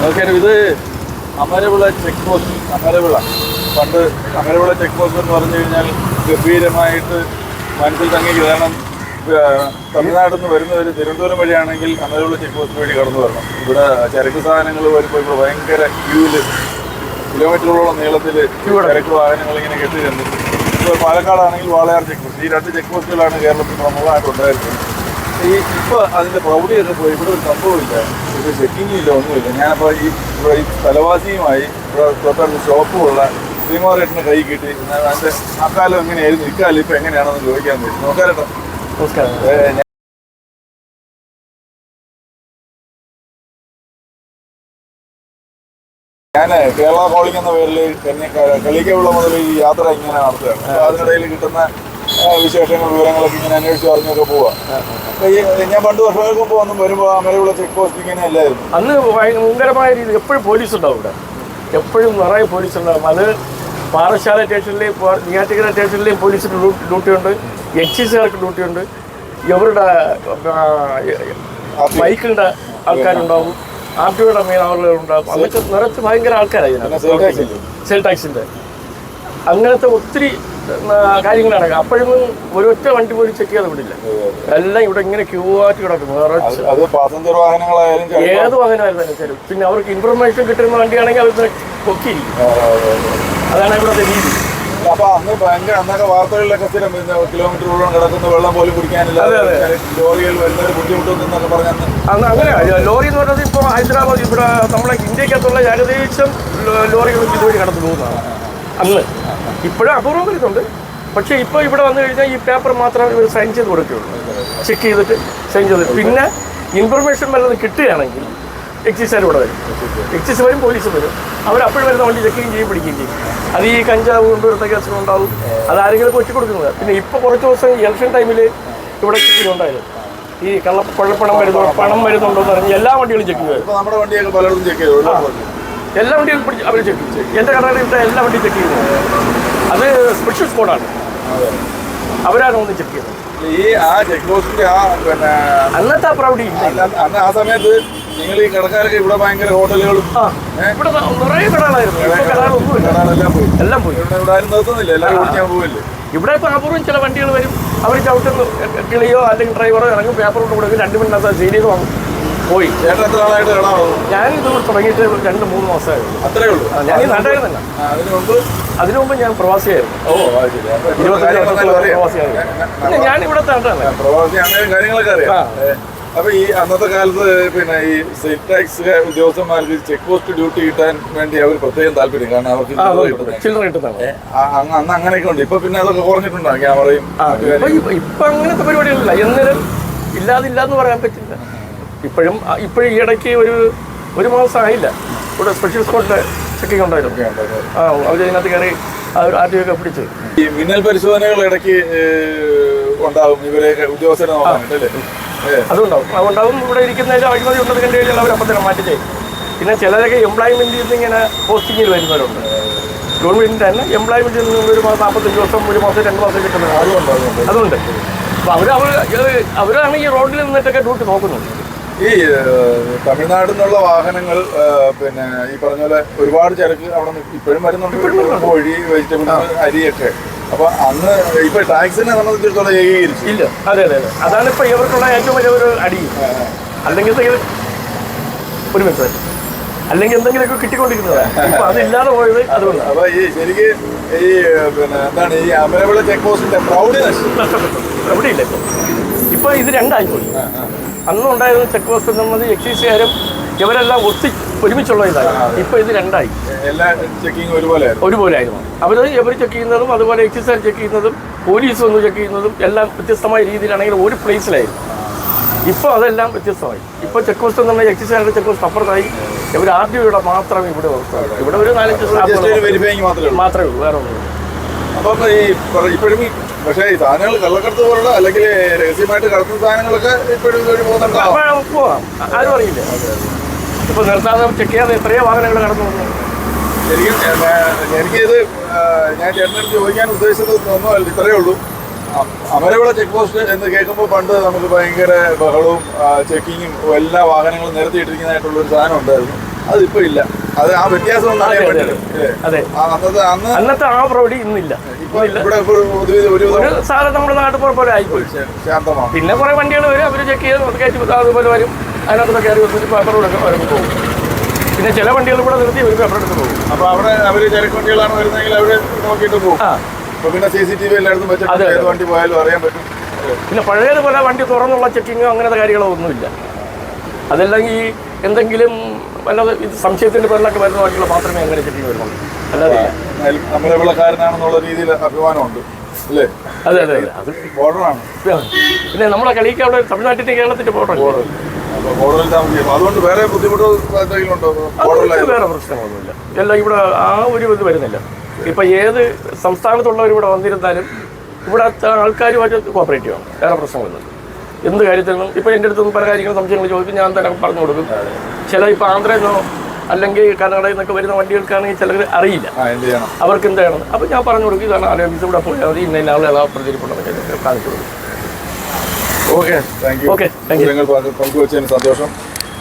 നോക്കിയാലും ഇത് Amaravila check post Amaravila. പണ്ട് അമരവിള ചെക്ക് പോസ്റ്റ് എന്ന് പറഞ്ഞു കഴിഞ്ഞാൽ ഗംഭീരമായിട്ട് മനസ്സിൽ തങ്ങി കാരണം തമിഴ്നാട്ടിൽ നിന്ന് വരുന്നവർ തിരുവനന്തപുരം വഴിയാണെങ്കിൽ അമരവിള ചെക്ക് പോസ്റ്റ് വഴി കടന്നു വരണം. ഇവിടെ ചരക്ക് സാധനങ്ങൾ വരുമ്പോൾ ഇവിടെ ഭയങ്കര ക്യൂവിൽ കിലോമീറ്ററുകളോളം നീളത്തിൽ ചരക്ക് വാഹനങ്ങൾ ഇങ്ങനെ കെട്ടിയിട്ടുണ്ട് ഇപ്പോൾ പാലക്കാടാണെങ്കിൽ വാളയാർ ചെക്ക് പോസ്റ്റ് ഈ രണ്ട് ചെക്ക് പോസ്റ്റുകളാണ് കേരളത്തിൽ നമ്മളായിട്ട് ഉണ്ടായിരുന്നത്. ഈ ഇപ്പോൾ അതിന്റെ പ്രൗഢിയൊക്കെ പോയി ഇവിടെ ഒരു സംഭവമില്ല. ഇവിടെ ചെക്കിങ്ങും ഇല്ല ഒന്നുമില്ല. ഞാനിപ്പോൾ ഈ ഇവിടെ ഈ സ്ഥലവാസിയുമായി ഇവിടെ തൊട്ടടുത്ത് ഷോപ്പുമുള്ള ശ്രീമാറേട്ടന് കൈ കിട്ടി. അതിന്റെ അക്കാലം എങ്ങനെയായിരുന്നു? ഇക്കാലം ഇപ്പൊ എങ്ങനെയാണെന്ന് ചോദിക്കാൻ പറ്റും. നോക്കാരട്ടോ നമസ്കാരം. ഞാൻ കേരള കോളിംഗ് എന്ന പേരിൽ കളിക്കുള്ള മുതൽ ഈ യാത്ര ഇങ്ങനെ നടത്തുകയാണ്. അപ്പൊ അതിനിടയിൽ കിട്ടുന്ന വിശേഷങ്ങൾ വിവരങ്ങളൊക്കെ ഇങ്ങനെ അന്വേഷിച്ച് അറിഞ്ഞൊക്കെ പോവാം. ഞാൻ പണ്ട് വർഷങ്ങൾക്ക് മുമ്പ് വന്നും വരുമ്പോൾ അമരവിള ചെക്ക് പോസ്റ്റ് ഇങ്ങനെ അല്ലായിരുന്നു. അന്ന് ഭയങ്കരമായ രീതിയിൽ എപ്പോഴും പോലീസ് ഉണ്ടാവും ഇവിടെ. എപ്പോഴും നിറയെ പോലീസ് ഉണ്ടാവും. അത് പാറശാല സ്റ്റേഷനിലെയും നെയ്യാറ്റിക്കര സ്റ്റേഷനിലെയും പോലീസിന് ഡ്യൂട്ടി ഉണ്ട് എക്സൈസുകാർക്ക് ഡ്യൂട്ടി ഉണ്ട് ഇവരുടെ ബൈക്കിന്റെ ആൾക്കാരുണ്ടാവും. ആർ ടി ഒയുടെ മെയിൻ ആളുകളുണ്ടാകും അങ്ങനത്തെ നിറച്ച് ഭയങ്കര ആൾക്കാരായി? സെൽ ടാക്സിന്റെ അങ്ങനത്തെ ഒത്തിരി കാര്യങ്ങളാണ് അപ്പോഴൊന്നും ഒരൊറ്റ വണ്ടി പോലും ചെക്ക് ചെയ്യാതെ വിടില്ല. എല്ലാം ഇവിടെ ഇങ്ങനെ ക്യൂ ആയിട്ട് കിടക്കും. ഏത് വാഹനമായിരുന്നു വെച്ചാലും പിന്നെ അവർക്ക് ഇൻഫർമേഷൻ കിട്ടുന്ന വണ്ടിയാണെങ്കിൽ അവർ പൊക്കിയിരിക്കും. അതാണ് ഇവിടുത്തെ രീതി. അപ്പൊ അന്ന് ഭയങ്കര അന്നൊക്കെ വാർത്തകളിലൊക്കെ സ്ഥിരം പിന്നെ കിലോമീറ്ററോളം കിടക്കുന്ന വെള്ളം പോലും കുടിക്കാനില്ല. ലോറികൾ വരുന്ന ബുദ്ധിമുട്ടുന്നൊക്കെ പറഞ്ഞ അന്ന്. അങ്ങനെ ലോറി എന്ന് പറയുന്നത് ഇപ്പോൾ ഹൈദരാബാദ് ഇവിടെ നമ്മളെ ഇന്ത്യക്കകത്തുള്ള ഏകദേശം ലോറികൾ ഇതുവഴി കടന്നു പോകുന്നതാണ്. അന്ന്. ഇപ്പോഴും അപൂർവം വരുന്നുണ്ട്. പക്ഷേ ഇപ്പോൾ ഇവിടെ വന്നു കഴിഞ്ഞാൽ ഈ പേപ്പർ മാത്രമേ ഇവർ സൈൻ ചെയ്ത് കൊടുക്കുകയുള്ളൂ. ചെക്ക് ചെയ്തിട്ട് സൈൻ ചെയ്ത്. പിന്നെ ഇൻഫർമേഷൻ വല്ലതും കിട്ടുകയാണെങ്കിൽ എക്സൈസുകാർ ഇവിടെ വരും. എക്സൈസ് വരും പോലീസ് വരും. അവർ അപ്പോഴും വരുന്ന വണ്ടി ചെക്കിങ് ചെയ്യും പിടിക്കുകയും ചെയ്യും. അത് ഈ കഞ്ചാവ് കൊണ്ടുവരുന്ന കേസുകൾ ഉണ്ടാവും. അത് ആരെങ്കിലും കൊച്ചു കൊടുക്കുന്നത്. പിന്നെ ഇപ്പോൾ കുറച്ച് ദിവസം ഇലക്ഷൻ ടൈമിൽ ഇവിടെ ചെക്കിങ് ഉണ്ടായിരുന്നു ഈ കള്ള കൊള്ളപ്പണം വരുന്നു പണം വരുന്നുണ്ടോ എന്ന് പറഞ്ഞ് എല്ലാ വണ്ടികളും ചെക്ക് ചെയ്യും എല്ലാം വണ്ടിയും. പിടിച്ച് അവർ ചെക്ക് ചെയ്യും എന്റെ കർണാടകത്തെ എല്ലാ വണ്ടിയും ചെക്ക് ചെയ്യുന്നത് അത് സ്പെഷ്യൽ സ്കോഡാണ് അവരാണ് ഒന്ന് ചെക്ക് ചെയ്യുന്നത് ഈ ആ ചെക്ക് പോസ്റ്റിന്റെ ആ പിന്നെ അന്നത്തെ ആ പ്രൗഢി അന്ന് ആ സമയത്ത് നിങ്ങൾ ഈ കടക്കാരൊക്കെ ഇവിടെ ഭയങ്കര ഹോട്ടലുകളും ഇവിടെ നിറയെ കടകളായിരുന്നു. എല്ലാം പോയി. ഇവിടെ ഇവിടെ ആരും നിർത്തുന്നില്ല എല്ലാവരും ഓടിക്കാൻ പോവില്ലേ? ഇവിടെ ഇപ്പോൾ അപൂർവം ചില വണ്ടികൾ വരും. അവർ ചവിട്ടുന്നു കിളിയോ അല്ലെങ്കിൽ ഡ്രൈവറോ ഇറങ്ങും പേപ്പർ കൊണ്ട് കൊടുക്കും രണ്ട് മിനിറ്റ് അത് ചെയ്ത് വാങ്ങും. പോയി. ചേട്ടൻ എത്ര ഞാൻ ഇത് തുടങ്ങിയിട്ട് രണ്ട് മൂന്ന് മാസമായിരുന്നു അത്രേ ഉള്ളൂ. ഞാൻ ഈ നാട്ടായിരുന്നല്ല. അതിനു മുമ്പ്? ഞാൻ പ്രവാസിയായിരുന്നു. ഓ ഇരുപത്തഞ്ച് വർഷത്തോളം പ്രവാസിയായിരുന്നു. ഞാൻ ഇവിടെ താണ്ടാണ് പ്രവാസി അങ്ങനെ കാര്യങ്ങളൊക്കെ അറിയാം. അപ്പൊ ഈ അന്നത്തെ കാലത്ത് പിന്നെ ഈ സെയിൽ ടാക്സ് ഉദ്യോഗസ്ഥന്മാർക്ക് ചെക്ക് പോസ്റ്റ് ഡ്യൂട്ടി കിട്ടാൻ വേണ്ടി അവർ പ്രത്യേകം താല്പര്യം. കാരണം അവർക്ക് അന്ന് അങ്ങനെയൊക്കെ ഉണ്ട്. ഇപ്പൊ പിന്നെ അതൊക്കെ കുറഞ്ഞിട്ടുണ്ടോ ക്യാമറയും ഇപ്പൊ അങ്ങനത്തെ പരിപാടികളില്ല. എന്നാലും ഇല്ലാതില്ല എന്ന് പറയാൻ പറ്റില്ല. ഇപ്പോഴും ഇപ്പോഴും ഈ ഇടയ്ക്ക് ഒരു ഒരു മാസം ആയില്ല ഇവിടെ സ്പെഷ്യൽ സ്കോഡിന്റെ ചെക്കിംഗ് ഉണ്ടായിരുന്നു. ആ അവർ അതിനകത്ത് കയറി ആദ്യമൊക്കെ പിടിച്ച്. ഈ മിന്നൽ പരിശോധനകൾ ഇടയ്ക്ക് ഉണ്ടാവും. ഇവരെ ഉദ്യോഗസ്ഥരെ അതുണ്ടാവും. അതുണ്ടാവും. ഇവിടെ ഇരിക്കുന്ന അഴിമതി ഉണ്ടെന്ന് കണ്ടു കഴിഞ്ഞാൽ അവർ അപ്പം തന്നെ മാറ്റി ചെയ്യും. പിന്നെ ചിലരൊക്കെ എംപ്ലോയ്മെന്റിൽ നിന്ന് ഇങ്ങനെ പോസ്റ്റിങ്ങിൽ വരുന്നവരുണ്ട്. ഗവൺമെന്റിന്റെ തന്നെ എംപ്ലോയ്മെന്റിൽ നിന്ന് ഒരു മാസം നാൽപ്പത്തഞ്ച് ദിവസം ഒരു മാസം രണ്ട് മാസം കിട്ടുന്നത് അതുകൊണ്ട് അതുകൊണ്ട് അപ്പോൾ അവർ അവർ അവരാണ് ഈ റോഡിൽ നിന്നിട്ടൊക്കെ ഡ്യൂട്ടി നോക്കുന്നത്. ഈ തമിഴ്നാട് നിന്നുള്ള വാഹനങ്ങൾ പിന്നെ ഈ പറഞ്ഞ പോലെ ഒരുപാട് ചരക്ക് അവിടെ ഇപ്പോഴും വരുന്നുണ്ട്. കോഴി വെജിറ്റബിൾസ് അരിയൊക്കെ. അപ്പൊ അന്ന് ഇപ്പൊ ടാക്സിനെ സംബന്ധിച്ചിടത്തോളം ഏകീകരിച്ചു. ഇല്ല. അതെ അതെ അതെ. അതാണ് ഇപ്പൊ ഇവർക്കുള്ള ഏറ്റവും വലിയ ഒരു അടി. അല്ലെങ്കിൽ ഒരു മിനിറ്റ്. അല്ലെങ്കിൽ എന്തെങ്കിലുമൊക്കെ കിട്ടിക്കൊണ്ടിരിക്കുന്നതാണ് അതില്ലാതെ പോയത് അതുകൊണ്ട്. അപ്പൊ ഈ ശരിക്ക് ഈ പിന്നെ എന്താണ് ഈ അമരവിള ചെക്ക് പോസ്റ്റിന്റെ പ്രൗഢി നഷ്ടപ്പെട്ടു പ്രൗഢിയില്ല ഇപ്പൊ. ഇപ്പൊ ഇത് രണ്ടായി പോയി. അന്നും ഉണ്ടായിരുന്ന ചെക്ക് പോസ്റ്റ് എന്നുള്ളത് എക്സൈസുകാരും ഇവരെല്ലാം ഒത്തി ഒരുമിച്ചുള്ള ഇതായിരുന്നു ഇപ്പൊ ഇത് രണ്ടായി. എല്ലാ ചെക്കിങ് ഒരുപോലെ ആയിരുന്നു. ഒരുപോലെ ആയിരുന്നു. അവർ ഇവർ ചെക്ക് ചെയ്യുന്നതും അതുപോലെ എക്സൈസുകാർ ചെക്ക് ചെയ്യുന്നതും പോലീസ് വന്ന് ചെക്ക് ചെയ്യുന്നതും എല്ലാം വ്യത്യസ്തമായ രീതിയിലാണെങ്കിൽ ഒരു പ്ലേസിലായിരുന്നു. ഇപ്പോൾ അതെല്ലാം വ്യത്യസ്തമായി. ഇപ്പോൾ ചെക്ക് പോസ്റ്റ് എന്ന് പറഞ്ഞാൽ എക്സൈസുകാരുടെ ചെക്ക് പോസ്റ്റ് അപ്പുറത്തായി. ഇവർ ആർ ഡി ഒയുടെ മാത്രമേ ഇവിടെ ഇവിടെ ഒരു നാലഞ്ച് മാത്രമേ ഉള്ളൂ. വേറെ ഒന്നും അപ്പം ഈ ഇപ്പോഴും ഈ പക്ഷേ ഈ സാധനങ്ങൾ കള്ളക്കടത്ത് പോലുള്ള അല്ലെങ്കിൽ രഹസ്യമായിട്ട് കടത്തുന്ന സാധനങ്ങളൊക്കെ ഇപ്പോഴും ഇതുവഴി പോകുന്നുണ്ടാവും പോവാം. ആരും അറിയില്ല. ഇപ്പോൾ നിർത്താതെ ചെക്ക് ചെയ്യാതെ എത്രയോ വാഹനങ്ങൾ കടന്നു വന്നു. ശരിക്കും എനിക്കിത് ഞാൻ ചേട്ടനടുത്ത് ചോദിക്കാൻ ഉദ്ദേശിച്ചത് ഒന്നുമല്ല ഇത്രയേ ഉള്ളൂ. അമരവിള ചെക്ക് പോസ്റ്റ് എന്ന് കേൾക്കുമ്പോൾ പണ്ട് നമുക്ക് ഭയങ്കര ബഹളവും ചെക്കിങ്ങും എല്ലാ വാഹനങ്ങളും നിരത്തിയിട്ടിരിക്കുന്നതായിട്ടുള്ള ഒരു സാധനം ഉണ്ടായിരുന്നു. അതിപ്പോ ഇല്ല. അത് ആ വ്യത്യാസം അതെ, അന്നത്തെ അന്ന് ആ പ്രൗഢി ഇന്നില്ല. ഒരു സാധനം നമ്മുടെ നാട്ടിൽ പോലെ ആയിപ്പോയി. പിന്നെ കുറെ വണ്ടികൾ വരും അവർ ചെക്ക് ചെയ്ത് കയറ്റി അതുപോലെ വരും. അതിനകത്ത് കയറി വന്നിട്ട് പേപ്പർ കൊടുക്കും അവരൊക്കെ പോകും. പിന്നെ ചില വണ്ടികൾ കൂടെ നിർത്തി ഒരു പേപ്പർ എടുത്ത് പോകും. അപ്പൊ അവിടെ അവർ ചരക്ക് വണ്ടികളാണ് വരുന്നതെങ്കിൽ അവർ നോക്കിയിട്ട് പോകും. പിന്നെ സി സി ടി വി എല്ലായിടത്തും വെച്ചിട്ട്. ഏത് വണ്ടി പോയാലും അറിയാൻ പറ്റും. പിന്നെ പഴയതുപോലെ വണ്ടി തുറന്നുള്ള ചെക്കിങ്ങോ അങ്ങനത്തെ കാര്യങ്ങളോ ഒന്നുമില്ല. അതെല്ലാം ഈ എന്തെങ്കിലും വല്ലത് ഇത് സംശയത്തിന്റെ പേരിലൊക്കെ വരുന്ന വണ്ടികൾ മാത്രമേ അങ്ങനെ ചെക്കിങ് വരുന്നുള്ളൂ. അല്ലാതെ നമ്മുടെ വിളക്കാരനാണെന്നുള്ള രീതിയിൽ അഭിമാനമുണ്ട് അല്ലേ? അതെ അതെ അതെ. ബോർഡറാണ്. പിന്നെ നമ്മളെ കളിക്ക് അവിടെ തമിഴ്നാട്ടിന്റെ കേരളത്തിന്റെ ബോർഡർ അതുകൊണ്ട് വേറെ ബുദ്ധിമുട്ടോ വേറെ പ്രശ്നങ്ങളൊന്നുമില്ല. എല്ലാം ഇവിടെ ആ ഒരു ഇത് വരുന്നില്ല. ഇപ്പൊ ഏത് സംസ്ഥാനത്തുള്ളവർ ഇവിടെ വന്നിരുന്നാലും ഇവിടെ ആൾക്കാരുമായിട്ട് കോപ്പറേറ്റീവ് ആണ് വേറെ പ്രശ്നങ്ങളൊന്നുമില്ല. എന്ത് കാര്യത്തിനും ഇപ്പൊ എന്റെ അടുത്ത് പല കാര്യങ്ങളും സംശയങ്ങൾ ചോദിക്കും ഞാൻ തന്നെ പറഞ്ഞു കൊടുക്കും. ചില ഇപ്പൊ ആന്ധ്രയിൽ നിന്നോ അല്ലെങ്കിൽ കർണാടകയിൽ നിന്നൊക്കെ വരുന്ന വണ്ടികൾക്കാണെങ്കിൽ ചിലർ അറിയില്ല. അവർക്ക് എന്ത് വേണം അവർക്ക് എന്താണ് അപ്പോൾ ഞാൻ പറഞ്ഞു കൊടുക്കും ഇതാണ് ആലോചിച്ച് ഇവിടെ പോയാൽ മതി ഇന്ന ഇന്ന ആൾ ഏതാ പ്രചരിപ്പുണ്ടെന്നൊക്കെ കാണിച്ചു കൊടുക്കും. ഓക്കെ പങ്കുവച്ചതിന് സന്തോഷം.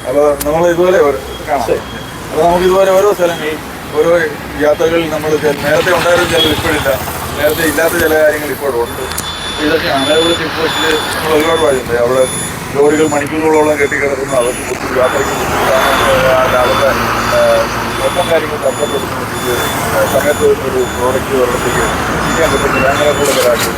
അപ്പോൾ നമ്മൾ ഇതുപോലെ അപ്പോൾ നമുക്ക് ഇതുപോലെ ഓരോ സ്ഥലങ്ങളിൽ ഓരോ യാത്രകളിൽ നമ്മൾ നേരത്തെ ഉണ്ടായിരുന്ന ചില ഇപ്പോഴില്ല. നേരത്തെ ഇല്ലാത്ത ചില കാര്യങ്ങൾ ഇപ്പോഴുണ്ട് അപ്പോൾ ഇതൊക്കെ അനേകം ചെക്ക് പോസ്റ്റിൽ നമ്മൾ ഒരുപാട് വഴിയുണ്ട് അവിടെ ലോറികൾ മണിക്കൂറുകളോളം കെട്ടിക്കിടക്കുന്നു അവർക്ക് ബുദ്ധിമുട്ട് യാത്രയ്ക്ക് ബുദ്ധിമുട്ടാണ് അവരുടെ മൊത്തം കാര്യങ്ങൾ തടസ്സപ്പെടുന്നു സമയത്ത് ഒരു പ്രോഡക്റ്റ് ഒരിടത്തേക്ക് ചെയ്യാൻ പറ്റുന്നില്ല അങ്ങനെയൊക്കെയുള്ള കരാട്ട്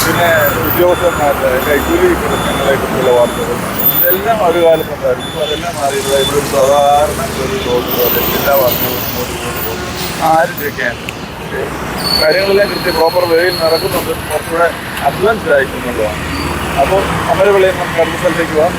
പിന്നെ ഉദ്യോഗസ്ഥന്മാരുടെ കൈക്കൂലി പ്രശ്നങ്ങളെ കുറിച്ചുള്ള വാർത്തകൾ ഇതെല്ലാം ഒരു കാലത്തുണ്ടായിരുന്നു ഇപ്പോൾ അതെല്ലാം മാറിയിട്ടുള്ള ഇവിടെ സാധാരണ ഒരു പോലെ എല്ലാ വാർത്തകളും ആരും ചോദിക്കാൻ കാര്യങ്ങളെല്ലാം കൃത്യം പ്രോപ്പർ വേയിൽ നടക്കുന്നുണ്ട്. കുറച്ചുകൂടെ അഡ്വാൻസ്ഡ് ആയിട്ടുള്ളതാണ്. അപ്പോൾ അമരവിളയിൽ നമുക്ക് അടുത്ത സ്ഥലത്തേക്ക് പോകാം.